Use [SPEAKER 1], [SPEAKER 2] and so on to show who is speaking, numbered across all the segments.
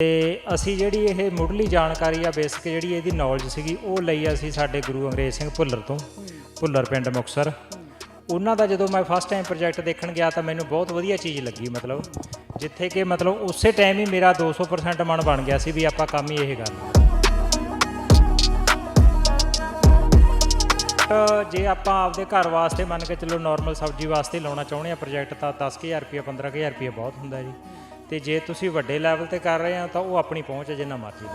[SPEAKER 1] ਤੇ ਅਸੀਂ ਜਿਹੜੀ ਇਹ ਮੁੱਢਲੀ ਜਾਣਕਾਰੀ ਆ, ਬੇਸਿਕ ਜਿਹੜੀ ਇਹਦੀ ਨੌਲੇਜ ਸੀਗੀ, ਉਹ ਲਈ ਅਸੀਂ ਸਾਡੇ ਗੁਰੂ ਅੰਗਰੇਜ਼ ਸਿੰਘ ਭੁੱਲਰ ਤੋਂ, ਭੁੱਲਰ ਪਿੰਡ ਮੁਕਤਸਰ। ਉਹਨਾਂ ਦਾ ਜਦੋਂ ਮੈਂ ਫਸਟ ਟਾਈਮ ਪ੍ਰੋਜੈਕਟ ਦੇਖਣ ਗਿਆ ਤਾਂ ਮੈਨੂੰ ਬਹੁਤ ਵਧੀਆ ਚੀਜ਼ ਲੱਗੀ, ਮਤਲਬ ਜਿੱਥੇ ਕਿ ਮਤਲਬ ਉਸੇ ਟਾਈਮ ਹੀ ਮੇਰਾ 200% ਮਨ ਬਣ ਗਿਆ ਸੀ ਵੀ ਆਪਾਂ ਕੰਮ ਹੀ ਇਹ ਕਰਨਾ ਤਾਂ ਜੇ ਆਪਾਂ ਆਪਦੇ ਘਰ ਵਾਸਤੇ ਮੰਨ ਕੇ ਚੱਲੋ ਨਾਰਮਲ ਸਬਜ਼ੀ ਵਾਸਤੇ ਲਾਉਣਾ ਚਾਹੁੰਦੇ ਆ ਪ੍ਰੋਜੈਕਟ ਤਾਂ 10000 ਰੁਪਏ 15000 ਰੁਪਏ ਬਹੁਤ ਹੁੰਦਾ ਜੀ। ਤੇ ਜੇ ਤੁਸੀਂ ਵੱਡੇ ਲੈਵਲ ਤੇ ਕਰ ਰਹੇ ਆ ਤਾਂ ਉਹ ਆਪਣੀ ਪਹੁੰਚ ਹੈ ਜਿੰਨਾ ਮਰਜ਼ੀ ਦਾ।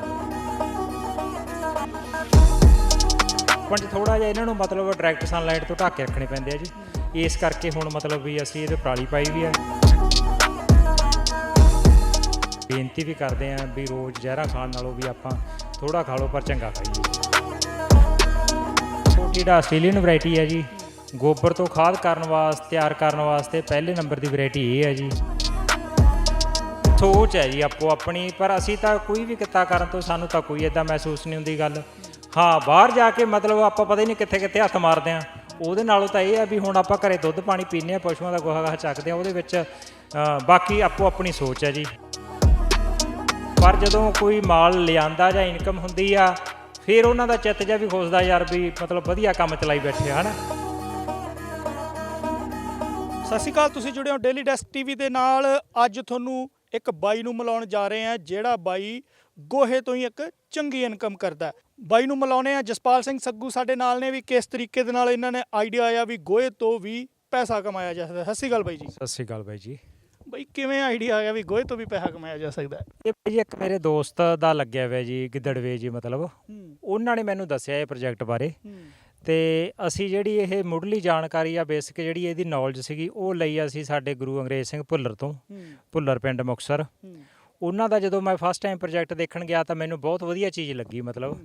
[SPEAKER 1] ਪੰਜ ਥੋੜਾ ਜਿਹਾ ਇਹਨਾਂ ਨੂੰ ਮਤਲਬ ਡਾਇਰੈਕਟ ਸਨਲਾਈਟ ਤੋਂ ਢੱਕ ਕੇ ਰੱਖਣੇ ਪੈਂਦੇ ਆ ਜੀ। ਇਸ ਕਰਕੇ ਹੁਣ ਮਤਲਬ ਵੀ ਅਸੀਂ ਇਹਦੇ ਪਰਾਲੀ ਪਾਈ ਵੀ ਹੈ ਬੇਨਤੀ ਵੀ ਕਰਦੇ ਆ ਵੀ ਰੋਜ਼ ਜ਼ਹਿਰਾ ਖਾਣ ਨਾਲੋਂ ਵੀ ਆਪਾਂ ਥੋੜਾ ਖਾ ਲਓ, ਪਰ ਚੰਗਾ ਖਾਈਏ। ਛੋਟੀ ਦਾ ਆਸਟ੍ਰੇਲੀਅਨ ਵੈਰਾਈਟੀ ਹੈ ਜੀ। ਗੋਬਰ ਤੋਂ ਖਾਦ ਕਰਨ ਵਾਸਤੇ, ਤਿਆਰ ਕਰਨ ਵਾਸਤੇ ਪਹਿਲੇ ਨੰਬਰ ਦੀ ਵੈਰਾਈਟੀ ਇਹ ਹੈ ਜੀ। ਸੋਚ ਹੈ ਜੀ ਆਪੋ ਆਪਣੀ, ਪਰ ਅਸੀਂ ਤਾਂ ਕੋਈ ਵੀ ਕਿੱਤਾ ਕਰਨ ਤੋਂ ਸਾਨੂੰ ਤਾਂ ਕੋਈ ਇਦਾਂ ਮਹਿਸੂਸ ਨਹੀਂ ਹੁੰਦੀ ਗੱਲ। ਹਾਂ, ਬਾਹਰ ਜਾ ਕੇ ਮਤਲਬ ਆਪਾਂ ਪਤਾ ਹੀ ਨਹੀਂ ਕਿੱਥੇ ਕਿੱਥੇ ਹੱਥ ਮਾਰਦੇ ਆ ਉਹਦੇ ਨਾਲੋਂ ਤਾਂ ਇਹ ਆ ਵੀ ਹੁਣ ਆਪਾਂ ਘਰੇ ਦੁੱਧ ਪਾਣੀ ਪੀਂਦੇ ਆ ਪਸ਼ੂਆਂ ਦਾ ਗੋਹਾ ਗਾਹ ਚੱਕਦੇ ਆ ਉਹਦੇ ਵਿੱਚ ਬਾਕੀ ਆਪੋ ਆਪਣੀ ਸੋਚ ਹੈ ਜੀ। ਪਰ ਜਦੋਂ ਕੋਈ ਮਾਲ ਲਿਆਂਦਾ ਜਾਂ ਇਨਕਮ ਹੁੰਦੀ ਆ, ਫਿਰ ਉਹਨਾਂ ਦਾ ਚਿੱਤ ਜਿਹਾ ਵੀ ਖੁੱਸਦਾ ਯਾਰ ਵੀ ਮਤਲਬ ਵਧੀਆ ਕੰਮ ਚਲਾਈ ਬੈਠੇ ਆ, ਹਨਾ?
[SPEAKER 2] ਸਤਿ ਸ਼੍ਰੀ ਅਕਾਲ, ਤੁਸੀਂ ਜੁੜੇ ਹੋ ਡੇਲੀ ਡੈਸਕ ਟੀਵੀ ਦੇ ਨਾਲ। ਅੱਜ ਤੁਹਾਨੂੰ ਇੱਕ ਬਾਈ ਨੂੰ ਮਿਲਾਉਣ ਜਾ ਰਹੇ ਹਾਂ ਜਿਹੜਾ ਬਾਈ ਗੋਹੇ ਤੋਂ ਹੀ ਇੱਕ ਚੰਗੀ ਇਨਕਮ ਕਰਦਾ ਹੈ। ਬਾਈ ਨੂੰ ਮਿਲਾਉਣੇ ਆ ਜਸਪਾਲ ਸਿੰਘ ਸੱਗੂ ਸਾਡੇ ਨਾਲ ਨੇ ਵੀ ਕਿਸ ਤਰੀਕੇ ਦੇ ਨਾਲ ਇਹਨਾਂ ਨੇ ਆਈਡੀਆ ਆਇਆ ਵੀ ਗੋਹੇ ਤੋਂ ਵੀ ਪੈਸਾ ਕਮਾਇਆ ਜਾ ਸਕਦਾ। ਸਤਿ ਸ਼੍ਰੀ ਅਕਾਲ ਬਾਈ ਜੀ।
[SPEAKER 1] ਸਤਿ ਸ਼੍ਰੀ ਅਕਾਲ ਬਾਈ ਜੀ।
[SPEAKER 2] ਬਾਈ ਕਿਵੇਂ ਆਈਡੀਆ ਆਇਆ ਵੀ ਗੋਹੇ ਤੋਂ ਵੀ ਪੈਸਾ ਕਮਾਇਆ ਜਾ ਸਕਦਾ ਹੈ?
[SPEAKER 1] ਇਹ ਬਾਈ ਜੀ ਇੱਕ ਮੇਰੇ ਦੋਸਤ ਦਾ ਲੱਗਿਆ ਹੋਇਆ ਜੀ ਗਿੱਦੜਵੇ ਜੀ ਮਤਲਬ। ਉਹਨਾਂ ਨੇ ਮੈਨੂੰ ਦੱਸਿਆ ਇਹ ਪ੍ਰੋਜੈਕਟ ਬਾਰੇ।
[SPEAKER 2] ਹੂੰ।
[SPEAKER 1] ਤੇ ਅਸੀਂ ਜਿਹੜੀ ਇਹ ਮੁੱਢਲੀ ਜਾਣਕਾਰੀ ਆ ਬੇਸਿਕ ਜਿਹੜੀ ਇਹਦੀ ਨੌਲੇਜ ਸੀਗੀ ਉਹ ਲਈ ਅਸੀਂ ਸਾਡੇ ਗੁਰੂ ਅੰਗਰੇਜ਼ ਸਿੰਘ ਭੁੱਲਰ ਤੋਂ ਭੁੱਲਰ ਪਿੰਡ ਮੁਕਤਸਰ
[SPEAKER 2] ਹੂੰ।
[SPEAKER 1] ਉਹਨਾਂ ਦਾ ਜਦੋਂ ਮੈਂ ਫਸਟ ਟਾਈਮ ਪ੍ਰੋਜੈਕਟ ਦੇਖਣ ਗਿਆ ਤਾਂ ਮੈਨੂੰ ਬਹੁਤ ਵਧੀਆ ਚੀਜ਼ ਲੱਗੀ ਮਤਲਬ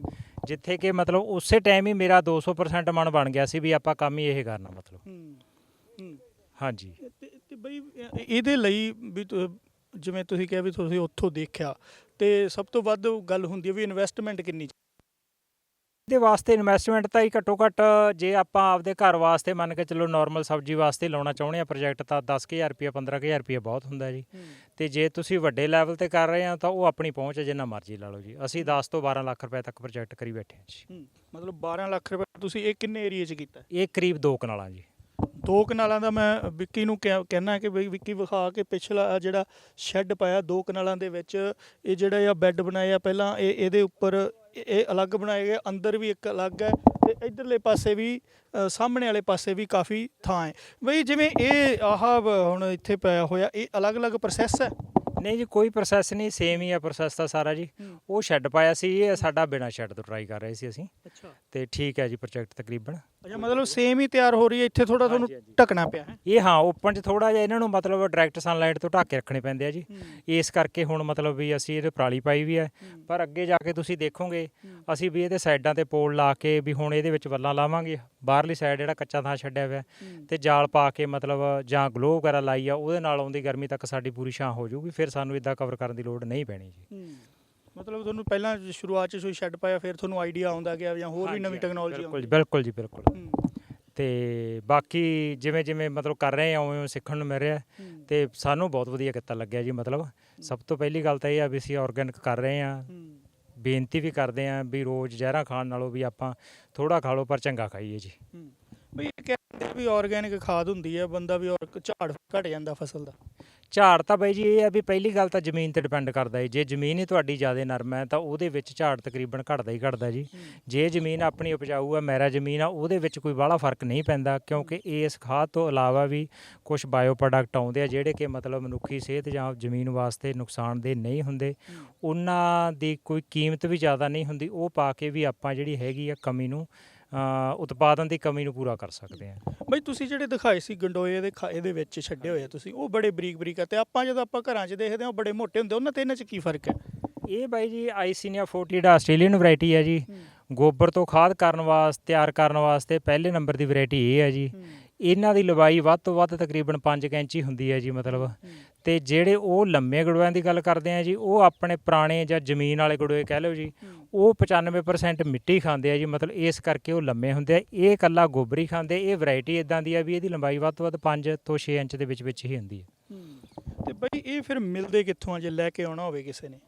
[SPEAKER 1] ਜਿੱਥੇ ਕਿ ਮਤਲਬ ਉਸੇ ਟਾਈਮ ਹੀ ਮੇਰਾ 200% ਮਨ ਬਣ ਗਿਆ ਸੀ ਵੀ ਆਪਾਂ ਕੰਮ ਹੀ ਇਹ ਕਰਨਾ ਮਤਲਬ। ਹਾਂਜੀ।
[SPEAKER 2] ਤੇ ਬਈ ਇਹ- ਇਹਦੇ ਲਈ ਵੀ ਤੁ- ਜਿਵੇਂ ਤੁਸੀਂ ਕਿਹਾ ਵੀ ਤੁਸੀਂ ਉੱਥੋਂ ਦੇਖਿਆ ਤੇ ਸਭ ਤੋਂ ਵੱਧ ਗੱਲ ਹੁੰਦੀ ਹੈ ਵੀ ਇਨਵੈਸਟਮੈਂਟ ਕਿੰਨੀ
[SPEAKER 1] ਇਹਦੇ ਵਾਸਤੇ ਇਨਵੈਸਟਮੈਂਟ ਤਾਂ ਹੀ ਘੱਟੋ ਘੱਟ ਜੇ ਆਪਾਂ ਆਪਦੇ ਘਰ ਵਾਸਤੇ ਮੰਨ ਕੇ ਚੱਲੋ ਨਾਰਮਲ ਸਬਜ਼ੀ ਵਾਸਤੇ ਲਾਉਣਾ ਚਾਹੁੰਦੇ ਆ ਪ੍ਰੋਜੈਕਟ ਤਾਂ 10000 ਰੁਪਏ 15000 ਰੁਪਏ ਬਹੁਤ ਹੁੰਦਾ ਜੀ। ਤੇ ਜੇ ਤੁਸੀਂ ਵੱਡੇ ਲੈਵਲ ਤੇ ਕਰ ਰਹੇ ਆ ਤਾਂ ਉਹ ਆਪਣੀ ਪਹੁੰਚ ਜਿੰਨਾ ਮਰਜ਼ੀ ਲਾ ਲਓ ਜੀ। ਅਸੀਂ 10 ਤੋਂ 12 ਲੱਖ ਰੁਪਏ ਤੱਕ ਪ੍ਰੋਜੈਕਟ ਕਰੀ ਬੈਠੇ ਹਾਂ ਜੀ।
[SPEAKER 2] ਮਤਲਬ 12 ਲੱਖ ਰੁਪਏ ਤੁਸੀਂ ਇਹ ਕਿੰਨੇ ਏਰੀਆ 'ਚ ਕੀਤਾ?
[SPEAKER 1] ਇਹ ਕਰੀਬ 2 ਕਨਾਲਾਂ ਜੀ।
[SPEAKER 2] ਦੋ ਕਨਾਲਾਂ ਦਾ ਮੈਂ ਵਿੱਕੀ ਨੂੰ ਕਹਿ- ਕਹਿਣਾ ਕਿ ਬਈ ਵਿੱਕੀ ਵਿਖਾ ਕੇ ਪਿਛਲਾ ਜਿਹੜਾ ਸ਼ੈੱਡ ਪਾਇਆ ਦੋ ਕਨਾਲਾਂ ਦੇ ਵਿੱਚ ਇਹ ਜਿਹੜਾ ਆ ਬੈੱਡ ਬਣਾਇਆ ਪਹਿਲਾਂ ਇਹ ਇਹਦੇ ਉੱਪਰ ਇਹ- ਅਲੱਗ ਬਣਾਏ ਗਏ ਅੰਦਰ ਵੀ ਇੱਕ ਅਲੱਗ ਹੈ ਤੇ ਇਧਰਲੇ ਪਾਸੇ ਵੀ ਸਾਹਮਣੇ ਵਾਲੇ ਪਾਸੇ ਵੀ ਕਾਫੀ ਥਾਂ ਹੈ। ਬਈ ਜਿਵੇਂ ਇਹ ਆਹ ਹੁਣ ਇੱਥੇ ਪਿਆ ਹੋਇਆ ਇਹ ਅਲੱਗ-ਅਲੱਗ ਪ੍ਰੋਸੈਸ ਹੈ?
[SPEAKER 1] ਨਹੀਂ ਜੀ ਕੋਈ ਪ੍ਰੋਸੈਸ ਨਹੀਂ ਸੇਮ ਹੀ ਆ ਪ੍ਰੋਸੈਸ ਤਾਂ ਸਾਰਾ ਜੀ। ਉਹ ਸ਼ੈੱਡ ਪਾਇਆ ਸੀ ਇਹ ਸਾਡਾ ਬਿਨਾ ਸ਼ੈੱਡ ਤੋਂ ਟਰਾਈ ਕਰ ਰਹੇ ਸੀ ਅਸੀਂ।
[SPEAKER 2] ਅੱਛਾ।
[SPEAKER 1] ਤੇ ਠੀਕ ਹੈ ਜੀ ਪ੍ਰੋਜੈਕਟ ਤਕਰੀਬਨ।
[SPEAKER 2] ਅੱਛਾ ਮਤਲਬ ਸੇਮ ਹੀ ਤਿਆਰ ਹੋ ਰਹੀ ਹੈ ਇੱਥੇ ਥੋੜਾ ਤੁਹਾਨੂੰ
[SPEAKER 1] ਹਾਂਜੀ, ਹਾਂਜੀ।
[SPEAKER 2] ਢਕਣਾ ਪਿਆ ਹੈ?
[SPEAKER 1] ਇਹ ਹਾਂ ਓਪਨ 'ਚ ਥੋੜਾ ਜਿਹਾ ਇਹਨਾਂ ਨੂੰ ਮਤਲਬ ਡਾਇਰੈਕਟ ਸਨਲਾਈਟ ਤੋਂ ਢੱਕ ਕੇ ਰੱਖਣੇ ਪੈਂਦੇ ਆ ਜੀ। ਇਸ ਕਰਕੇ ਹੁਣ ਮਤਲਬ ਵੀ ਅਸੀਂ ਇਹਦੇ ਪਰਾਲੀ ਪਾਈ ਵੀ ਹੈ। ਪਰ ਅੱਗੇ ਜਾ ਕੇ ਤੁਸੀਂ ਦੇਖੋਗੇ ਅਸੀਂ ਵੀ ਇਹਦੇ ਸਾਈਡਾਂ ਤੇ ਪੋਲ ਲਾ ਕੇ ਵੀ ਹੁਣ ਇਹਦੇ ਵਿੱਚ ਵੱਲਾਂ ਲਾਵਾਂਗੇ। ਬਾਹਰਲੀ ਸਾਈਡ ਜਿਹੜਾ ਕੱਚਾ ਥਾਂ ਛੱਡਿਆ ਹੋਇਆ ਤੇ ਜਾਲ ਪਾ ਕੇ ਮਤਲਬ ਜਾਂ ਗਲੋ ਵਗੈਰਾ ਲਾਈ ਆ ਉਹਦੇ ਨਾਲ ਆਉਂਦੀ ਗਰਮੀ ਤੱਕ ਸਾਡੀ ਪੂਰੀ ਛਾਂ ਹੋ ਜਾਊਗੀ ਫਿਰ ਸਾਨੂੰ ਇਦਾਂ ਕਵਰ ਕਰਨ ਦੀ ਲੋੜ ਨਹੀਂ ਪੈਣੀ ਜੀ।
[SPEAKER 2] ਮਤਲਬ ਤੁਹਾਨੂੰ ਪਹਿਲਾਂ ਸ਼ੁਰੂਆਤ 'ਚ ਕੋਈ ਸ਼ੈੱਡ ਪਾਇਆ ਫਿਰ ਤੁਹਾਨੂੰ ਆਈਡੀਆ ਆਉਂਦਾ ਗਿਆ ਜਾਂ ਹੋਰ ਵੀ ਨਵੀਂ ਟੈਕਨੋਲੋਜੀ
[SPEAKER 1] ਬਿਲਕੁਲ ਬਿਲਕੁਲ ਜੀ ਬਿਲਕੁਲ। ਤੇ ਬਾਕੀ ਜਿਵੇਂ ਜਿਵੇਂ ਮਤਲਬ ਕਰ ਰਹੇ ਆ ਉਵੇਂ ਸਿੱਖਣ ਨੂੰ ਮਿਲ ਰਿਹਾ। ਤੇ ਸਾਨੂੰ ਬਹੁਤ ਵਧੀਆ ਕਿੱਤਾ ਲੱਗਿਆ ਜੀ ਮਤਲਬ ਸਭ ਤੋਂ ਪਹਿਲੀ ਗੱਲ ਤਾਂ ਇਹ ਆ ਵੀ ਅਸੀਂ ਆਰਗੈਨਿਕ ਕਰ ਰਹੇ ਆ ਬੇਨਤੀ ਵੀ ਕਰਦੇ ਆ ਵੀ ਰੋਜ਼ ਜ਼ਹਿਰਾਂ ਖਾਣ ਨਾਲੋਂ ਵੀ ਆਪਾਂ ਥੋੜਾ ਖਾ ਲਓ ਪਰ ਚੰਗਾ ਖਾਈਏ ਜੀ।
[SPEAKER 2] ਬਈ ਇਹ ਕਹਿੰਦੇ ਵੀ ਆਰਗੈਨਿਕ ਖਾਦ ਹੁੰਦੀ ਹੈ ਬੰਦਾ ਵੀ ਔਰ ਝਾੜ ਘਟ ਜਾਂਦਾ ਫਸਲ ਦਾ।
[SPEAKER 1] ਝਾੜ ਤਾਂ ਬਾਈ ਜੀ ਇਹ ਆ ਵੀ ਪਹਿਲੀ ਗੱਲ ਤਾਂ ਜ਼ਮੀਨ ਤੇ ਡਿਪੈਂਡ ਕਰਦਾ ਹੈ ਜੇ ਜ਼ਮੀਨ ਹੀ ਤੁਹਾਡੀ ਜ਼ਿਆਦਾ ਨਰਮ ਹੈ ਤਾਂ ਉਹਦੇ ਵਿੱਚ ਝਾੜ ਤਕਰੀਬਨ ਘਟਦਾ ਹੀ ਘਟਦਾ ਜੀ। ਜੇ ਜ਼ਮੀਨ ਆਪਣੀ ਉਪਜਾਊ ਹੈ ਮੈਰਾ ਜ਼ਮੀਨ ਆ ਉਹਦੇ ਵਿੱਚ ਕੋਈ ਬਾਹਲਾ ਫ਼ਰਕ ਨਹੀਂ ਪੈਂਦਾ ਕਿਉਂਕਿ ਇਸ ਖਾਦ ਤੋਂ ਇਲਾਵਾ ਵੀ ਕੁਝ ਬਾਇਓ ਪ੍ਰੋਡਕਟ ਆਉਂਦੇ ਆ ਜਿਹੜੇ ਕਿ ਮਤਲਬ ਮਨੁੱਖੀ ਸਿਹਤ ਜਾਂ ਜ਼ਮੀਨ ਵਾਸਤੇ ਨੁਕਸਾਨਦੇਹ ਨਹੀਂ ਹੁੰਦੇ। ਉਹਨਾਂ ਦੀ ਕੋਈ ਕੀਮਤ ਵੀ ਜ਼ਿਆਦਾ ਨਹੀਂ ਹੁੰਦੀ ਉਹ ਪਾ ਕੇ ਵੀ ਆਪਾਂ ਜਿਹੜੀ ਹੈਗੀ ਆ ਕਮੀ ਨੂੰ ਉਤਪਾਦਨ ਦੀ ਕਮੀ ਨੂੰ ਪੂਰਾ ਕਰ ਸਕਦੇ ਆ
[SPEAKER 2] ਬਈ ਤੁਸੀਂ ਜਿਹੜੇ ਦਿਖਾਏ ਸੀ ਗੰਡੋਏ ਦੇ ਖਾ- ਇਹਦੇ ਵਿੱਚ ਛੱਡੇ ਹੋਏ ਆ ਤੁਸੀਂ ਉਹ ਬੜੇ ਬਰੀਕ ਬਰੀਕ ਆ ਤੇ ਆਪਾਂ ਜਦੋਂ ਆਪਾਂ ਘਰਾਂ 'ਚ ਦੇਖਦੇ ਹਾਂ ਉਹ ਬੜੇ ਮੋਟੇ ਹੁੰਦੇ ਉਹਨਾਂ ਤੇ ਇਹਨਾਂ 'ਚ ਕੀ ਫ਼ਰਕ ਹੈ?
[SPEAKER 1] ਇਹ ਬਾਈ ਜੀ ਆਈਸੀਨੀਆ 40 ਦਾ ਆਸਟ੍ਰੇਲੀਅਨ ਵੈਰਾਈਟੀ ਹੈ ਜੀ। ਗੋਬਰ ਤੋਂ ਖਾਦ ਕਰਨ ਵਾਸਤੇ ਤਿਆਰ ਕਰਨ ਵਾਸਤੇ ਪਹਿਲੇ ਨੰਬਰ ਦੀ ਵੈਰਾਈਟੀ ਇਹ ਹੈ ਜੀ। ਇਹਨਾਂ ਦੀ ਲੰਬਾਈ ਵੱਧ ਤੋਂ ਵੱਧ ਤਕਰੀਬਨ 5 ਇੰਚੀ ਹੁੰਦੀ ਹੈ ਜੀ ਮਤਲਬ। ਤੇ ਜਿਹੜੇ ਉਹ ਲੰਮੇ ਗੜੂਆਂ ਦੀ ਗੱਲ ਕਰਦੇ ਆ ਜੀ ਉਹ ਆਪਣੇ ਪੁਰਾਣੇ ਜਾਂ ਜ਼ਮੀਨ ਵਾਲੇ ਗੜੂਏ ਕਹਿ ਲਓ ਜੀ। ਉਹ 95% ਮਿੱਟੀ ਖਾਂਦੇ ਆ ਜੀ ਮਤਲਬ ਇਸ ਕਰਕੇ ਉਹ ਲੰਮੇ ਹੁੰਦੇ ਆ। ਇਹ ਕੱਲਾ ਗੋਬਰ ਖਾਂਦੇ ਇਹ ਵੈਰਾਈਟੀ ਇਦਾਂ ਦੀ ਆ ਵੀ ਇਹਦੀ ਲੰਬਾਈ ਵੱਧ ਤੋਂ ਵੱਧ 5 ਤੋਂ 6 ਇੰਚ ਦੇ ਵਿੱਚ ਵਿੱਚ ਹੀ ਹੁੰਦੀ ਹੈ।
[SPEAKER 2] ਤੇ ਬਈ ਇਹ ਫਿਰ ਮਿਲਦੇ ਕਿੱਥੋਂ ਆ ਜੇ ਲੈ ਕੇ ਆਉਣਾ ਹੋਵੇ ਕਿਸੇ ਨੇ?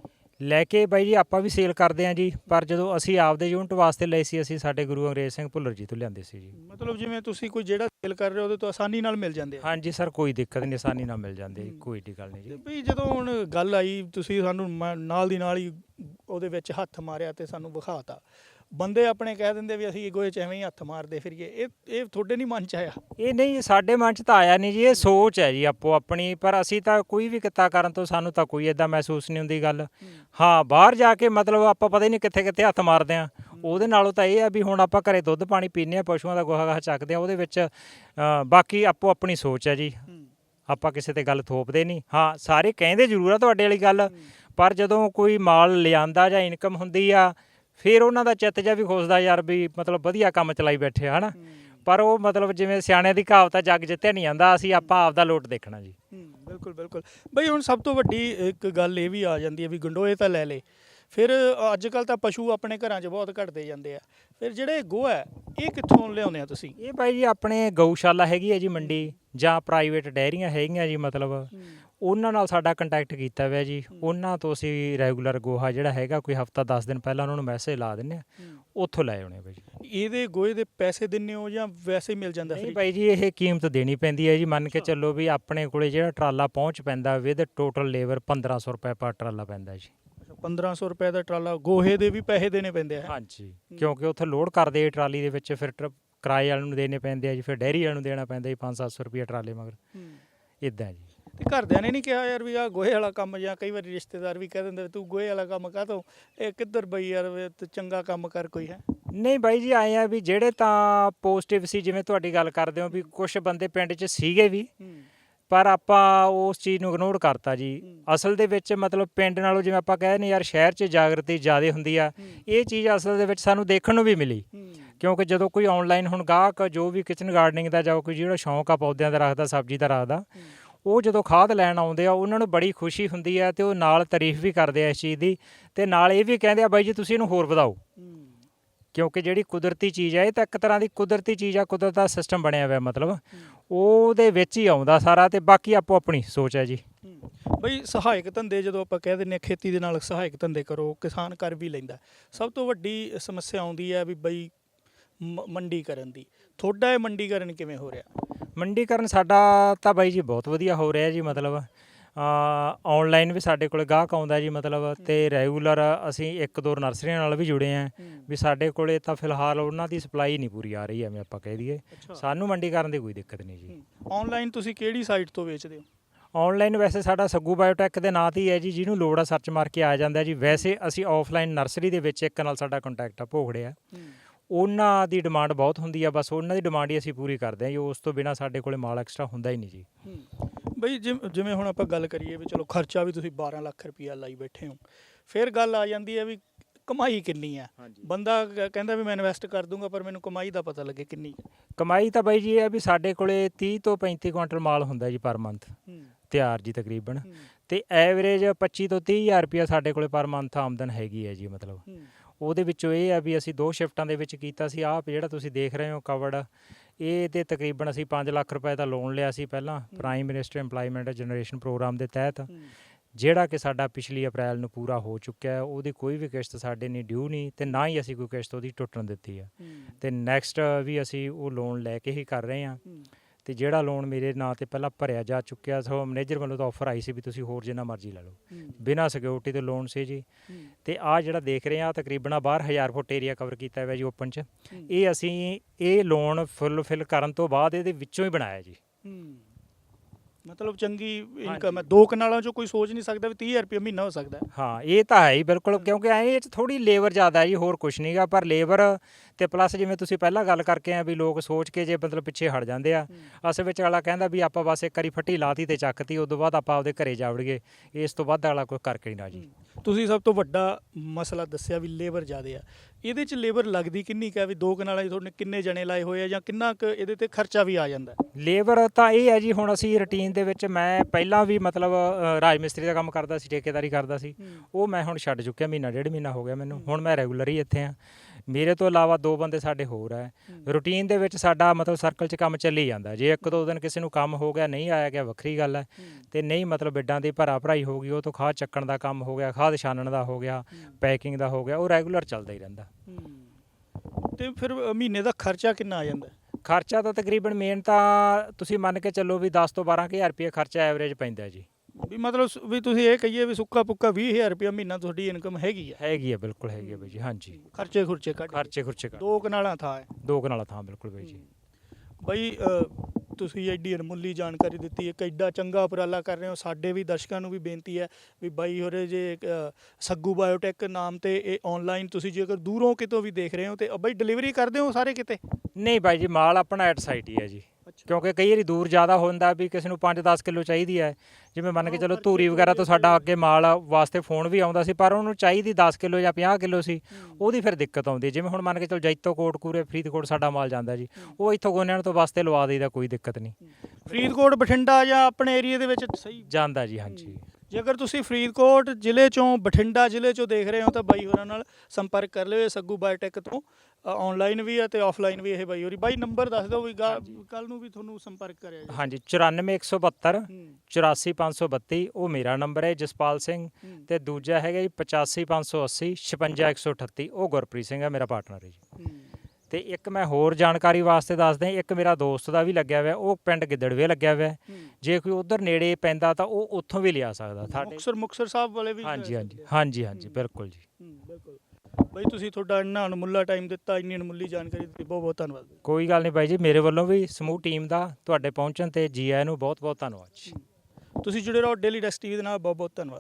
[SPEAKER 1] ਲੈ ਕੇ ਬਾਈ ਜੀ ਆਪਾਂ ਵੀ ਸੇਲ ਕਰਦੇ ਹਾਂ ਜੀ ਪਰ ਜਦੋਂ ਅਸੀਂ ਆਪਦੇ ਯੂਨਿਟ ਵਾਸਤੇ ਲਏ ਸੀ ਅਸੀਂ ਸਾਡੇ ਗੁਰੂ ਅੰਗਰੇਜ਼ ਸਿੰਘ ਭੁੱਲਰ ਜੀ ਤੋਂ ਲਿਆਂਦੇ ਸੀ ਜੀ।
[SPEAKER 2] ਮਤਲਬ ਜਿਵੇਂ ਤੁਸੀਂ ਕੋਈ ਜਿਹੜਾ ਸੇਲ ਕਰ ਰਹੇ ਹੋ ਉਹਦੇ ਤੋਂ ਆਸਾਨੀ ਨਾਲ ਮਿਲ ਜਾਂਦੇ ਆ?
[SPEAKER 1] ਹਾਂਜੀ ਸਰ ਕੋਈ ਦਿੱਕਤ ਨਹੀਂ ਆਸਾਨੀ ਨਾਲ ਮਿਲ ਜਾਂਦੇ। ਕੋਈ ਏਡੀ ਗੱਲ ਨਹੀਂ ਜੀ।
[SPEAKER 2] ਵੀ ਜਦੋਂ ਹੁਣ ਗੱਲ ਆਈ ਤੁਸੀਂ ਸਾਨੂੰ ਨਾਲ ਦੀ ਨਾਲ ਹੀ ਉਹਦੇ ਵਿੱਚ ਹੱਥ ਮਾਰਿਆ ਤੇ ਸਾਨੂੰ ਵਿਖਾਤਾ। ਬੰਦੇ ਆਪਣੇ ਕਹਿ ਦਿੰਦੇ ਵੀ ਅਸੀਂ ਗੋਏ ਚ ਐਵੇਂ ਹੀ ਹੱਥ ਮਾਰਦੇ ਫਿਰੀਏ। ਇਹ ਇਹ ਤੁਹਾਡੇ ਨਹੀਂ ਮਨ ਚ ਆਇਆ?
[SPEAKER 1] ਇਹ ਨਹੀਂ ਸਾਡੇ ਮਨ 'ਚ ਤਾਂ ਆਇਆ ਨਹੀਂ ਜੀ ਇਹ ਸੋਚ ਹੈ ਜੀ ਆਪੋ ਆਪਣੀ। ਪਰ ਅਸੀਂ ਤਾਂ ਕੋਈ ਵੀ ਕਿੱਤਾ ਕਰਨ ਤੋਂ ਸਾਨੂੰ ਤਾਂ ਕੋਈ ਇਦਾਂ ਮਹਿਸੂਸ ਨਹੀਂ ਹੁੰਦੀ ਗੱਲ। ਹਾਂ ਬਾਹਰ ਜਾ ਕੇ ਮਤਲਬ ਆਪਾਂ ਪਤਾ ਹੀ ਨਹੀਂ ਕਿੱਥੇ ਕਿੱਥੇ ਹੱਥ ਮਾਰਦੇ ਆ ਉਹਦੇ ਨਾਲੋਂ ਤਾਂ ਇਹ ਆ ਵੀ ਹੁਣ ਆਪਾਂ ਘਰੇ ਦੁੱਧ ਪਾਣੀ ਪੀਂਦੇ ਆ ਪਸ਼ੂਆਂ ਦਾ ਗੋਹਾ ਗਾਹ ਚੱਕਦੇ ਆ ਉਹਦੇ ਵਿੱਚ ਅ, ਬਾਕੀ ਆਪੋ ਆਪਣੀ ਸੋਚ ਹੈ ਜੀ। ਆਪਾਂ ਕਿਸੇ ਤੇ ਗੱਲ ਥੋਪਦੇ ਨਹੀਂ। ਹਾਂ ਸਾਰੇ ਕਹਿੰਦੇ ਜ਼ਰੂਰ ਆ ਤੁਹਾਡੇ ਵਾਲੀ ਗੱਲ। ਪਰ ਜਦੋਂ ਕੋਈ ਮਾਲ ਲਿਆਂਦਾ ਜਾਂ ਇਨਕਮ ਹੁੰਦੀ ਆ ਫਿਰ ਉਹਨਾਂ ਦਾ ਚਿੱਤ ਜਿਹਾ ਵੀ ਖੁੱਸਦਾ ਯਾਰ ਵੀ ਮਤਲਬ ਵਧੀਆ ਕੰਮ ਚਲਾਈ ਬੈਠੇ ਆ ਹਨਾ? ਪਰ ਉਹ ਮਤਲਬ ਜਿਵੇਂ ਸਿਆਣਿਆਂ ਦੀ ਕਹਾਵਤ ਆ ਜੱਗ ਜਿੱਤਿਆ ਨਹੀਂ ਜਾਂਦਾ ਅਸੀਂ ਆਪਾਂ ਆਪਦਾ ਲੋਟ ਦੇਖਣਾ ਜੀ।
[SPEAKER 2] ਬਿਲਕੁਲ ਬਿਲਕੁਲ। ਬਈ ਹੁਣ ਸਭ ਤੋਂ ਵੱਡੀ ਇੱਕ ਗੱਲ ਇਹ ਵੀ ਆ ਜਾਂਦੀ ਹੈ ਵੀ ਗੰਡੋਏ ਤਾਂ ਲੈ ਲੇ। ਫਿਰ ਅੱਜ ਕੱਲ ਤਾਂ ਪਸ਼ੂ ਆਪਣੇ ਘਰਾਂ 'ਚ ਬਹੁਤ ਘਟਦੇ ਜਾਂਦੇ ਆ। ਫਿਰ ਜਿਹੜੇ ਗੋਹਾ ਹੈ ਇਹ ਕਿੱਥੋਂ ਲਿਆਉਂਦੇ ਆ ਤੁਸੀਂ?
[SPEAKER 1] ਇਹ ਬਾਈ ਜੀ ਆਪਣੇ ਗਊਸ਼ਾਲਾ ਹੈਗੀ ਹੈ ਜੀ ਮੰਡੀ ਜਾਂ ਪ੍ਰਾਈਵੇਟ ਡੈਰੀਆਂ ਹੈਗੀਆਂ ਜੀ ਮਤਲਬ। ਉਹਨਾਂ ਨਾਲ ਸਾਡਾ ਕੰਟੈਕਟ ਕੀਤਾ ਹੋਇਆ ਜੀ। ਉਹਨਾਂ ਤੋਂ ਅਸੀਂ ਰੈਗੂਲਰ ਗੋਹਾ ਜਿਹੜਾ ਹੈਗਾ ਕੋਈ ਹਫਤਾ 10 ਦਿਨ ਪਹਿਲਾਂ ਉਹਨਾਂ ਨੂੰ ਮੈਸੇਜ ਲਾ ਦਿੰਨੇ ਆ ਉੱਥੋਂ ਲੈ ਆਉਣੇ ਬਾਈ ਜੀ।
[SPEAKER 2] ਇਹਦੇ ਗੋਹੇ ਦੇ ਪੈਸੇ ਦਿੰਨੇ ਹੋ ਜਾਂ ਵੈਸੇ ਹੀ ਮਿਲ ਜਾਂਦਾ
[SPEAKER 1] ਨਹੀਂ
[SPEAKER 2] ਫ੍ਰੀ?
[SPEAKER 1] ਬਾਈ ਜੀ ਇਹ ਕੀਮਤ ਦੇਣੀ ਪੈਂਦੀ ਹੈ ਜੀ। ਮੰਨ ਕੇ ਚੱਲੋ ਵੀ ਆਪਣੇ ਕੋਲੇ ਜਿਹੜਾ ਟਰਾਲਾ ਪਹੁੰਚ ਪੈਂਦਾ ਵਿਦ ਟੋਟਲ ਲੇਬਰ 1500 ਰੁਪਏ ਪਰ ਟਰਾਲਾ ਪੈਂਦਾ ਜੀ।
[SPEAKER 2] 1500 ਰੁਪਏ ਦਾ ਟਰਾਲਾ ਗੋਹੇ ਦੇ ਵੀ ਪੈਸੇ ਦੇਣੇ ਪੈਂਦੇ ਆ?
[SPEAKER 1] ਹਾਂਜੀ। ਕਿਉਂਕਿ ਉੱਥੇ ਲੋਡ ਕਰਦੇ ਆ ਟਰਾਲੀ ਦੇ ਵਿੱਚ ਫਿਰ ਕਿਰਾਏ ਵਾਲੇ ਨੂੰ ਦੇਣੇ ਪੈਂਦੇ ਆ ਜੀ ਫਿਰ ਡੈਰੀ ਵਾਲੇ ਨੂੰ ਦੇਣਾ ਪੈਂਦਾ ਜੀ 5-700 ਰੁਪਏ ਟਰਾਲੇ ਮਗਰ। ਇਦਾਂ ਜੀ।
[SPEAKER 2] ਤੇ ਘਰਦਿਆਂ ਨੇ ਨਹੀਂ ਕਿਹਾ ਯਾਰ ਵੀ ਆ ਗੋਹੇ ਵਾਲਾ ਕੰਮ ਜਾਂ ਕਈ ਵਾਰੀ ਰਿਸ਼ਤੇਦਾਰ ਵੀ ਕਹਿ ਦਿੰਦੇ ਵੀ ਤੂੰ ਗੋਹੇ ਵਾਲਾ ਕੰਮ ਕਾਹਤੋਂ? ਇਹ ਕਿੱਧਰ ਬਈ ਯਾਰ ਵੀ ਤੂੰ ਚੰਗਾ ਕੰਮ ਕਰ ਕੋਈ ਹੈ?
[SPEAKER 1] ਨਹੀਂ ਬਾਈ ਜੀ ਆਏ ਆ ਵੀ ਜਿਹੜੇ ਤਾਂ ਪੋਜ਼ਿਟਿਵ ਸੀ ਜਿਵੇਂ ਤੁਹਾਡੀ ਗੱਲ ਕਰਦੇ ਹੋ ਵੀ ਕੁਝ ਬੰਦੇ ਪਿੰਡ 'ਚ ਸੀਗੇ ਵੀ ਪਰ ਆਪਾਂ ਉਸ ਚੀਜ਼ ਨੂੰ ਇਗਨੋਰ ਕਰਤਾ ਜੀ। ਅਸਲ ਦੇ ਵਿੱਚ ਮਤਲਬ ਪਿੰਡ ਨਾਲੋਂ ਜਿਵੇਂ ਆਪਾਂ ਕਹਿੰਦੇ ਨੇ ਯਾਰ ਸ਼ਹਿਰ 'ਚ ਜਾਗਰਤੀ ਜ਼ਿਆਦਾ ਹੁੰਦੀ ਆ ਇਹ ਚੀਜ਼ ਅਸਲ ਦੇ ਵਿੱਚ ਸਾਨੂੰ ਦੇਖਣ ਨੂੰ ਵੀ ਮਿਲੀ। ਕਿਉਂਕਿ ਜਦੋਂ ਕੋਈ ਆਨਲਾਈਨ ਹੁਣ ਗਾਹਕ ਜੋ ਵੀ ਕਿਚਨ ਗਾਰਡਨਿੰਗ ਦਾ ਜਾਂ ਕੋਈ ਜਿਹੜਾ ਸ਼ੌਂਕ ਆ ਪੌਦਿਆਂ ਦਾ ਰੱਖਦਾ ਸਬਜ਼ੀ ਦਾ ਰੱਖਦਾ ਉਹ ਜਦੋਂ ਖਾਦ ਲੈਣ ਆਉਂਦੇ ਆ ਉਹਨਾਂ ਨੂੰ ਬੜੀ ਖੁਸ਼ੀ ਹੁੰਦੀ ਆ ਤੇ ਉਹ ਨਾਲ ਤਾਰੀਫ ਵੀ ਕਰਦੇ ਆ ਇਸ ਚੀਜ਼ ਦੀ ਤੇ ਨਾਲ ਇਹ ਵੀ ਕਹਿੰਦੇ ਆ ਬਾਈ ਜੀ ਤੁਸੀਂ ਇਹਨੂੰ ਹੋਰ ਵਧਾਓ। ਕਿਉਂਕਿ ਜਿਹੜੀ ਕੁਦਰਤੀ ਚੀਜ਼ ਹੈ ਇਹ ਤਾਂ ਇੱਕ ਤਰ੍ਹਾਂ ਦੀ ਕੁਦਰਤੀ ਚੀਜ਼ ਆ ਕੁਦਰਤ ਦਾ ਸਿਸਟਮ ਬਣਿਆ ਹੋਇਆ ਮਤਲਬ। ਉਹਦੇ ਵਿੱਚ ਹੀ ਆਉਂਦਾ ਸਾਰਾ ਤੇ ਬਾਕੀ ਆਪੋ ਆਪਣੀ ਸੋਚ ਹੈ ਜੀ।
[SPEAKER 2] ਬਈ ਸਹਾਇਕ ਧੰਦੇ ਜਦੋਂ ਆਪਾਂ ਕਹਿ ਦਿੰਨੇ ਖੇਤੀ ਦੇ ਨਾਲ ਸਹਾਇਕ ਧੰਦੇ ਕਰੋ ਕਿਸਾਨ ਕਰ ਵੀ ਲੈਂਦਾ। ਸਭ ਤੋਂ ਵੱਡੀ ਸਮੱਸਿਆ ਆਉਂਦੀ ਹੈ ਵੀ ਬਈ ਮ- ਮੰਡੀਕਰਨ ਦੀ। ਤੁਹਾਡਾ ਇਹ ਮੰਡੀਕਰਨ ਕਿਵੇਂ ਹੋ ਰਿਹਾ?
[SPEAKER 1] ਮੰਡੀਕਰਨ ਸਾਡਾ ਤਾਂ ਬਾਈ ਜੀ ਬਹੁਤ ਵਧੀਆ ਹੋ ਰਿਹਾ ਜੀ ਮਤਲਬ ਆਨਲਾਈਨ ਵੀ ਸਾਡੇ ਕੋਲੇ ਗਾਹਕ ਆਉਂਦਾ ਜੀ ਮਤਲਬ ਤੇ ਰੈਗੂਲਰ ਅਸੀਂ ਇੱਕ ਦੋ ਨਰਸਰੀਆਂ ਨਾਲ ਵੀ ਜੁੜੇ ਆਂ ਵੀ ਸਾਡੇ ਕੋਲੇ ਤਾਂ ਫਿਲਹਾਲ ਉਹਨਾਂ ਦੀ ਸਪਲਾਈ ਨਹੀਂ ਪੂਰੀ ਆ ਰਹੀ ਐਵੇਂ ਆਪਾਂ ਕਹਿ ਦਈਏ। ਸਾਨੂੰ ਮੰਡੀਕਰਨ ਦੀ ਕੋਈ ਦਿੱਕਤ ਨਹੀਂ ਜੀ।
[SPEAKER 2] ਆਨਲਾਈਨ ਤੁਸੀਂ ਕਿਹੜੀ ਸਾਈਟ ਤੋਂ ਵੇਚਦੇ ਹੋ?
[SPEAKER 1] ਆਨਲਾਈਨ ਵੈਸੇ ਸਾਡਾ ਸੱਗੂ ਬਾਇਓਟੈਕ ਦੇ ਨਾਂ ਤੇ ਹੀ ਹੈ ਜੀ ਜਿਹਨੂੰ ਲੋੜ ਆ ਸਰਚ ਮਾਰ ਕੇ ਆ ਜਾਂਦਾ ਜੀ। ਵੈਸੇ ਅਸੀਂ ਆਫਲਾਈਨ ਨਰਸਰੀ ਦੇ ਵਿੱਚ ਇੱਕ ਨਾਲ ਸਾਡਾ ਕੰਟੈਕਟ ਆ ਭੋਗੜੇ ਆ ਉਹਨਾਂ ਦੀ ਡਿਮਾਂਡ ਬਹੁਤ ਹੁੰਦੀ ਆ ਬਸ ਉਹਨਾਂ ਦੀ ਡਿਮਾਂਡ ਹੀ ਅਸੀਂ ਪੂਰੀ ਕਰਦੇ ਹਾਂ ਜੀ ਉਸ ਤੋਂ ਬਿਨਾ ਸਾਡੇ ਕੋਲੇ ਮਾਲ ਐਕਸਟਰਾ ਹੁੰਦਾ ਹੀ ਨਹੀਂ ਜੀ।
[SPEAKER 2] ਬਈ ਜਿਵ- ਜਿਵੇਂ ਹੁਣ ਆਪਾਂ ਗੱਲ ਕਰੀਏ ਵੀ ਚਲੋ ਖਰਚਾ ਵੀ ਤੁਸੀਂ 12 ਲੱਖ ਰੁਪਈਆ ਲਾਈ ਬੈਠੇ ਹੋ ਫਿਰ ਗੱਲ ਆ ਜਾਂਦੀ ਹੈ ਵੀ ਕਮਾਈ ਕਿੰਨੀ ਆ ਬੰਦਾ ਕਹਿੰਦਾ ਵੀ ਮੈਂ ਇਨਵੈਸਟ ਕਰ ਦੂੰਗਾ ਪਰ ਮੈਨੂੰ ਕਮਾਈ ਦਾ ਪਤਾ ਲੱਗੇ ਕਿੰਨੀ।
[SPEAKER 1] ਕਮਾਈ ਤਾਂ ਬਾਈ ਜੀ ਇਹ ਆ ਵੀ ਸਾਡੇ ਕੋਲੇ 30 ਤੋਂ 35 ਕੁਇੰਟਲ ਮਾਲ ਹੁੰਦਾ ਜੀ ਪਰ ਮੰਥ ਤਿਆਰ ਜੀ ਤਕਰੀਬਨ। ਤੇ ਐਵਰੇਜ 25 ਤੋਂ 30000 ਰੁਪਿਆ ਸਾਡੇ ਕੋਲੇ ਪਰ ਮੰਥ ਆਮਦਨ ਹੈਗੀ ਹੈ ਜੀ ਮਤਲਬ। ਉਹਦੇ ਵਿੱਚੋਂ ਇਹ ਆ ਵੀ ਅਸੀਂ ਦੋ ਸ਼ਿਫਟਾਂ ਦੇ ਵਿੱਚ ਕੀਤਾ ਸੀ। ਆਹ ਜਿਹੜਾ ਤੁਸੀਂ ਦੇਖ ਰਹੇ ਹੋ ਕਵਰਡ ਇਹ ਤੇ ਤਕਰੀਬਨ ਅਸੀਂ 5 ਲੱਖ ਰੁਪਏ ਦਾ ਲੋਨ ਲਿਆ ਸੀ ਪਹਿਲਾਂ prime minister employment generation programme ਦੇ ਤਹਿਤ। ਜਿਹੜਾ ਕਿ ਸਾਡਾ ਪਿਛਲੀ ਅਪ੍ਰੈਲ ਨੂੰ ਪੂਰਾ ਹੋ ਚੁੱਕਿਆ ਹੈ ਉਹਦੀ ਕੋਈ ਵੀ ਕਿਸ਼ਤ ਸਾਡੇ ਨਹੀਂ ਡਿਊ ਨਹੀਂ ਤੇ ਨਾ ਹੀ ਅਸੀਂ ਕੋਈ ਕਿਸ਼ਤ ਉਹਦੀ ਟੁੱਟਣ ਦਿੱਤੀ ਆ ਤੇ ਨੈਕਸਟ ਵੀ ਅਸੀਂ ਉਹ ਲੋਨ ਲੈ ਕੇ ਹੀ ਕਰ ਰਹੇ ਹਾਂ। ਤੇ ਜਿਹੜਾ ਲੋਨ ਮੇਰੇ ਨਾਂ ਤੇ ਪਹਿਲਾਂ ਭਰਿਆ ਜਾ ਚੁੱਕਿਆ ਸੋ ਮੈਨੇਜਰ ਵੱਲੋਂ ਤਾਂ ਆਫਰ ਆਈ ਸੀ ਵੀ ਤੁਸੀਂ ਹੋਰ ਜਿੰਨਾ ਮਰਜ਼ੀ ਲੈ ਲਓ। ਬਿਨਾਂ ਸਿਕਿਉਰਿਟੀ ਦੇ ਲੋਨ ਸੀ ਜੀ। ਤੇ ਆ ਜਿਹੜਾ ਦੇਖ ਰਹੇ ਆ ਤਕਰੀਬਨ ਬਾਹਰ 1000 ਫੁੱਟ ਏਰੀਆ ਕਵਰ ਕੀਤਾ ਹੋਇਆ ਜੀ ਓਪਨ ਚ। ਇਹ ਅਸੀਂ ਇਹ ਲੋਨ ਫੁੱਲ ਫਿਲ ਕਰਨ ਤੋਂ ਬਾਅਦ ਇਹਦੇ ਵਿੱਚੋਂ ਹੀ ਬਣਾਇਆ ਜੀ।
[SPEAKER 2] ਮਤਲਬ ਚੰਗੀ ਇਨਕਮ ਹੈ। ਦੋ ਕਨਾਲਾਂ ਚੋਂ ਕੋਈ ਸੋਚ ਨਹੀਂ ਸਕਦਾ ਵੀ 30000 ਰੁਪਏ ਮਹੀਨਾ ਹੋ ਸਕਦਾ ਹੈ।
[SPEAKER 1] ਇਹ ਤਾਂ ਹੈ ਹੀ ਬਿਲਕੁਲ ਕਿਉਂਕਿ ਐ ਇਹ ਚ ਥੋੜੀ ਲੇਬਰ ਜ਼ਿਆਦਾ ਹੈ ਜੀ ਹੋਰ ਕੁਝ ਨਹੀਂਗਾ ਪਰ ਲੇਬਰ ਤੇ ਪਲੱਸ ਜਿਵੇਂ ਤੁਸੀਂ ਪਹਿਲਾਂ ਗੱਲ ਕਰਕੇ ਆ ਵੀ ਲੋਕ ਸੋਚ ਕੇ ਜੇ ਮਤਲਬ ਪਿੱਛੇ ਹਟ ਜਾਂਦੇ ਆ ਅਸਲ ਵਿੱਚ ਅਗਲਾ ਕਹਿੰਦਾ ਵੀ ਆਪਾਂ ਬਸ ਇੱਕ ਵਾਰੀ ਫੱਟੀ ਲਾਤੀ ਤੇ ਚੱਕਤੀ ਉਦੋਂ ਬਾਅਦ ਆਪਾਂ ਆਪਦੇ ਘਰੇ ਜਾਵੜੀਏ ਇਸ ਤੋਂ ਵੱਧ ਅਗਲਾ ਕੋਈ ਕਰਕੇ ਨਹੀਂ ਰਾਜੀ
[SPEAKER 2] ਤੁਸੀਂ ਸਭ ਤੋਂ ਵੱਡਾ ਮਸਲਾ ਦੱਸਿਆ ਵੀ ਲੇਬਰ ਜ਼ਿਆਦੇ ਆ। ਇਹਦੇ ਚ ਲੇਬਰ ਲੱਗਦੀ ਕਿੰਨੀ ਕਾ ਵੀ ਦੋ ਕਨਾਲਾਂ 'ਚ ਤੁਹਾਡੇ ਕਿੰਨੇ ਜਣੇ ਲਾਏ ਹੋਏ ਆ ਜਾਂ ਕਿੰਨਾ ਕੁ ਇਹਦੇ ਤੇ ਖਰਚਾ ਵੀ ਆ ਜਾਂਦਾ?
[SPEAKER 1] ਲੇਬਰ ਤਾਂ ਇਹ ਹੈ ਜੀ ਹੁਣ ਅਸੀਂ ਰੁਟੀਨ ਦੇ ਵਿੱਚ ਮੈਂ ਪਹਿਲਾਂ ਵੀ ਮਤਲਬ ਅ, ਰਾਜ ਮਿਸਤਰੀ ਦਾ ਕੰਮ ਕਰਦਾ ਸੀ ਠੇਕੇਦਾਰੀ ਕਰਦਾ ਸੀ। ਉਹ ਮੈਂ ਹੁਣ ਛੱਡ ਚੁੱਕਿਆ ਮਹੀਨਾ ਡੇਢ ਮਹੀਨਾ ਹੋ ਗਿਆ ਮੈਨੂੰ। ਹੁਣ ਮੈਂ ਰੈਗੂਲਰ ਹੀ ਇੱਥੇ ਆ ਮੇਰੇ ਤੋਂ ਇਲਾਵਾ ਦੋ ਬੰਦੇ ਸਾਡੇ ਹੋਰ ਹੈ। ਰੂਟੀਨ ਦੇ ਵਿੱਚ ਸਾਡਾ ਮਤਲਬ ਸਰਕਲ 'ਚ ਕੰਮ ਚੱਲੀ ਜਾਂਦਾ। ਜੇ ਇੱਕ ਦੋ ਦਿਨ ਕਿਸੇ ਨੂੰ ਕੰਮ ਹੋ ਗਿਆ ਨਹੀਂ ਆਇਆ ਗਿਆ ਵੱਖਰੀ ਗੱਲ ਹੈ। ਤੇ ਨਹੀਂ ਮਤਲਬ ਬਿੱਡਾਂ ਦੀ ਭਰਾ ਭਰਾਈ ਹੋ ਗਈ ਉਹ ਤੋਂ ਖਾਦ ਚੱਕਣ ਦਾ ਕੰਮ ਹੋ ਗਿਆ ਖਾਦ ਛਾਨਣ ਦਾ ਹੋ ਗਿਆ ਪੈਕਿੰਗ ਦਾ ਹੋ ਗਿਆ ਉਹ ਰੈਗੂਲਰ ਚੱਲਦਾ ਹੀ ਰਹਿੰਦਾ।
[SPEAKER 2] ਤੇ ਫਿਰ ਅ, ਮਹੀਨੇ ਦਾ ਖਰਚਾ ਕਿੰਨਾ ਆ ਜਾਂਦਾ?
[SPEAKER 1] ਖਰਚਾ ਤਾਂ ਤਕਰੀਬਨ ਮੇਨ ਤਾਂ ਤੁਸੀਂ ਮੰਨ ਕੇ ਚੱਲੋ ਵੀ 10 ਤੋਂ 12000 ਰੁਪਏ ਖਰਚਾ ਐਵਰੇਜ ਪੈਂਦਾ ਜੀ।
[SPEAKER 2] ਵੀ ਮਤਲਬ ਸ- ਵੀ ਤੁਸੀਂ ਇਹ ਕਹੀਏ ਵੀ ਸੁੱਕਾ ਪੁੱਕਾ 20000 ਰੁਪਇਆ ਮਹੀਨਾ ਤੁਹਾਡੀ ਇਨਕਮ ਹੈਗੀ ਆ।
[SPEAKER 1] ਹੈਗੀ ਹੈ ਬਿਲਕੁਲ ਹੈਗੀ ਹੈ ਬਾਈ ਜੀ ਹਾਂਜੀ।
[SPEAKER 2] ਖਰਚੇ ਖੁਰਚੇ ਕੱਢ ਕੇ।
[SPEAKER 1] ਖਰਚੇ ਖੁਰਚੇ ਕਰ
[SPEAKER 2] ਦੋ ਕਨਾਲਾਂ ਥਾਂ ਹੈ।
[SPEAKER 1] ਦੋ ਕਨਾਲਾ ਥਾਂ ਬਿਲਕੁਲ ਬਾਈ ਜੀ।
[SPEAKER 2] ਬਈ ਅ, ਤੁਸੀਂ ਐਡੀ ਅਣਮੁੱਲੀ ਜਾਣਕਾਰੀ ਦਿੱਤੀ ਇੱਕ ਐਡਾ ਚੰਗਾ ਉਪਰਾਲਾ ਕਰ ਰਹੇ ਹੋ। ਸਾਡੇ ਵੀ ਦਰਸ਼ਕਾਂ ਨੂੰ ਵੀ ਬੇਨਤੀ ਹੈ ਵੀ ਬਾਈ ਹੋਰੇ ਜੇ ਸੱਗੂ ਬਾਇਓਟੈਕ ਨਾਮ ਤੇ ਇਹ ਆਨਲਾਈਨ ਤੁਸੀਂ ਜੇਕਰ ਦੂਰੋਂ ਕਿਤੋਂ ਵੀ ਦੇਖ ਰਹੇ ਹੋ ਤੇ ਬਾਈ ਡਿਲੀਵਰੀ ਕਰਦੇ ਹੋ ਸਾਰੇ ਕਿਤੇ?
[SPEAKER 1] ਨਹੀਂ ਬਾਈ ਜੀ, ਮਾਲ ਆਪਣਾ ਐਟ ਸਾਈਟ ਹੀ ਹੈ ਜੀ। ਕਿਉਂਕਿ ਕਈ ਵਾਰੀ ਦੂਰ ਜ਼ਿਆਦਾ ਹੁੰਦਾ ਵੀ ਕਿਸੇ ਨੂੰ 5-10 ਕਿਲੋ ਚਾਹੀਦੀ ਹੈ। ਜਿਵੇਂ ਮੰਨ ਕੇ ਚਲੋ ਧੂਰੀ ਵਗੈਰਾ ਤੋਂ ਸਾਡਾ ਅੱਗੇ ਮਾਲ ਵਾਸਤੇ ਫੋਨ ਵੀ ਆਉਂਦਾ ਸੀ ਪਰ ਉਹਨੂੰ ਚਾਹੀਦੀ 10 ਕਿਲੋ ਜਾਂ 50 ਕਿਲੋ ਸੀ ਉਹਦੀ ਫਿਰ ਦਿੱਕਤ ਆਉਂਦੀ। ਜਿਵੇਂ ਹੁਣ ਮੰਨ ਕੇ ਚਲੋ ਜੈਤੋ ਕੋਟ ਕੂਰੇ ਫਰੀਦਕੋਟ ਸਾਡਾ ਮਾਲ ਜਾਂਦਾ ਜੀ ਉਹ ਇੱਥੋਂ ਗੋਨਿਆਂ ਤੋਂ ਵਾਸਤੇ ਲਵਾ ਦੇਈਦਾ ਕੋਈ ਦਿੱਕਤ ਨਹੀਂ।
[SPEAKER 2] ਫਰੀਦਕੋਟ ਬਠਿੰਡਾ ਜਾਂ ਆਪਣੇ ਏਰੀਆ ਦੇ ਵਿੱਚ ਸਹੀ?
[SPEAKER 1] ਜਾਂਦਾ ਜੀ ਹਾਂਜੀ।
[SPEAKER 2] ਜੇਕਰ ਤੁਸੀਂ ਫਰੀਦਕੋਟ ਜ਼ਿਲ੍ਹੇ ਚੋਂ ਬਠਿੰਡਾ ਜ਼ਿਲ੍ਹੇ ਚੋਂ ਦੇਖ ਰਹੇ ਹੋ ਤਾਂ ਬਾਈ ਹੋਰਾਂ ਨਾਲ ਸੰਪਰਕ ਕਰ ਲਿਓ ਇਹ ਸੱਗੂ ਬਾਇਓਟੈਕ ਤੋਂ। ਆਨਲਾਈਨ ਵੀ ਹੈ ਤੇ ਆਫਲਾਈਨ ਵੀ ਇਹ ਬਾਈ ਹੋਰੀ। ਬਾਈ ਨੰਬਰ ਦੱਸ ਦਿਓ ਵੀ ਕੱਲ ਨੂੰ ਵੀ ਤੁਹਾਨੂੰ ਸੰਪਰਕ ਕਰਿਆ ਜਾਵੇ।
[SPEAKER 1] ਹਾਂਜੀ 94172
[SPEAKER 2] ਹੂੰ।
[SPEAKER 1] 84532 ਉਹ ਮੇਰਾ ਨੰਬਰ ਹੈ ਜਸਪਾਲ ਸਿੰਘ। ਤੇ ਦੂਜਾ ਹੈਗਾ ਜੀ 85580 56138 ਉਹ ਗੁਰਪ੍ਰੀਤ ਸਿੰਘ ਹੈ ਮੇਰਾ ਪਾਰਟਨਰ ਹੈ ਜੀ। ਤੇ ਇੱਕ ਮੈਂ ਹੋਰ ਜਾਣਕਾਰੀ ਵਾਸਤੇ ਦੱਸਦਾ ਇੱਕ ਮੇਰਾ ਦੋਸਤ ਦਾ ਵੀ ਲੱਗਿਆ ਹੋਇਆ ਉਹ ਪਿੰਡ ਗਿੱਦੜਵੇ ਲੱਗਿਆ ਹੋਇਆ। ਜੇ ਕੋਈ ਉਧਰ ਨੇੜੇ ਪੈਂਦਾ ਤਾਂ ਉਹ ਉੱਥੋਂ ਵੀ ਲਿਆ ਸਕਦਾ ਸਾਡੇ
[SPEAKER 2] ਮੁਕਸਰ ਮੁਕਸਰ ਸਾਹਿਬ ਵਾਲੇ ਵੀ
[SPEAKER 1] ਹਾਂਜੀ ਹਾਂਜੀ। ਹਾਂਜੀ ਹਾਂਜੀ। ਬਿਲਕੁਲ ਜੀ।
[SPEAKER 2] ਬਿਲਕੁਲ। ਬਾਈ ਤੁਸੀਂ ਤੁਹਾਡਾ ਇੰਨਾ ਅਣਮੁੱਲਾ ਟਾਈਮ ਦਿੱਤਾ ਇੰਨੀ ਅਣਮੁੱਲੀ ਜਾਣਕਾਰੀ ਦਿੱਤੀ ਬਹੁਤ ਬਹੁਤ ਧੰਨਵਾਦ
[SPEAKER 1] ਕੋਈ ਗੱਲ ਨਹੀਂ ਬਾਈ ਜੀ ਮੇਰੇ ਵੱਲੋਂ ਵੀ ਸਮੂਹ ਟੀਮ ਦਾ ਤੁਹਾਡੇ ਪਹੁੰਚਣ ਤੇ ਜੀ ਆਇਆਂ ਨੂੰ ਬਹੁਤ ਬਹੁਤ ਧੰਨਵਾਦ ਜੀ।
[SPEAKER 2] ਤੁਸੀਂ ਜੁੜੇ ਰਹੋ ਡੇਲੀ ਡੈਸਕ ਟੀਵੀ ਦੇ ਨਾਲ ਬਹੁਤ ਬਹੁਤ ਧੰਨਵਾਦ।